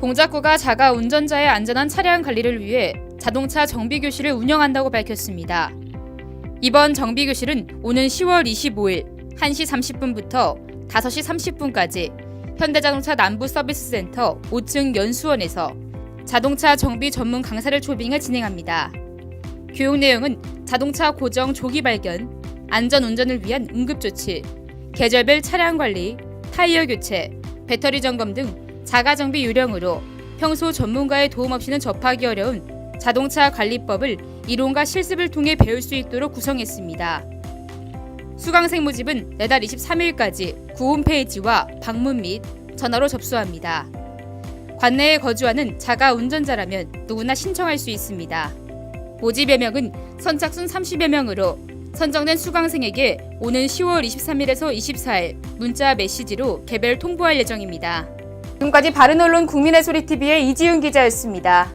동작구가 자가 운전자의 안전한 차량 관리를 위해 자동차 정비 교실을 운영한다고 밝혔습니다. 이번 정비 교실은 오는 10월 25일 1시 30분부터 5시 30분까지 현대자동차 남부 서비스 센터 5층 연수원에서 자동차 정비 전문 강사를 초빙해 진행합니다. 교육 내용은 자동차 고정 조기 발견, 안전 운전을 위한 응급 조치, 계절별 차량 관리, 타이어 교체, 배터리 점검 등 자가 정비 유령으로 평소 전문가의 도움 없이는 접하기 어려운 자동차 관리법을 이론과 실습을 통해 배울 수 있도록 구성했습니다. 수강생 모집은 내달 23일까지 구 홈페이지와 방문 및 전화로 접수합니다. 관내에 거주하는 자가 운전자라면 누구나 신청할 수 있습니다. 모집 예명은 선착순 30여 명으로 선정된 수강생에게 오는 10월 23일에서 24일 문자 메시지로 개별 통보할 예정입니다. 지금까지 바른언론 국민의 소리 TV의 이지훈 기자였습니다.